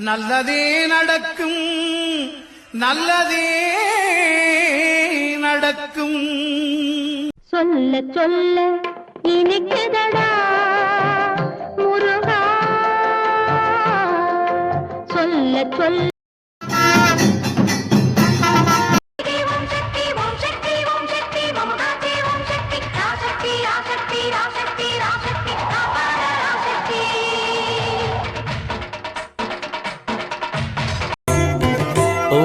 நல்லதே நடக்கும் நல்லதே நடக்கும். சொல்ல சொல்ல இனிக்குதடா முருகா. சொல்ல சொல்ல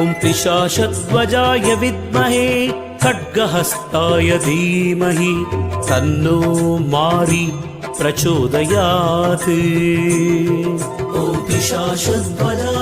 ॐ पिशाशध्वजाय विद्महे खड्गहस्ताय धीमहि तन्नो मारि प्रचोदयात् ॐ पिशाशध्वजाय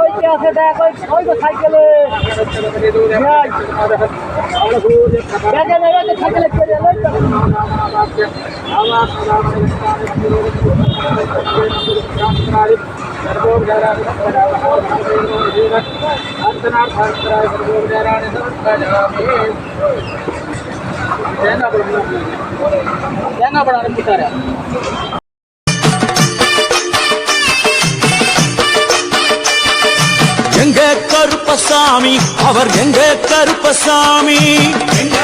ওই কি আছে দেখ ওই ওই তো সাইকেলে দেখে தேங்காய் படம் அனுப்பிட்டாரு எங்க கருப்பசாமி அவர் எங்க கருப்பசாமி? எங்க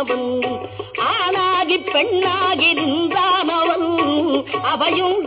அவன். ஆணாகி பெண்ணாகி நின்றானவன் அவன். அவையும்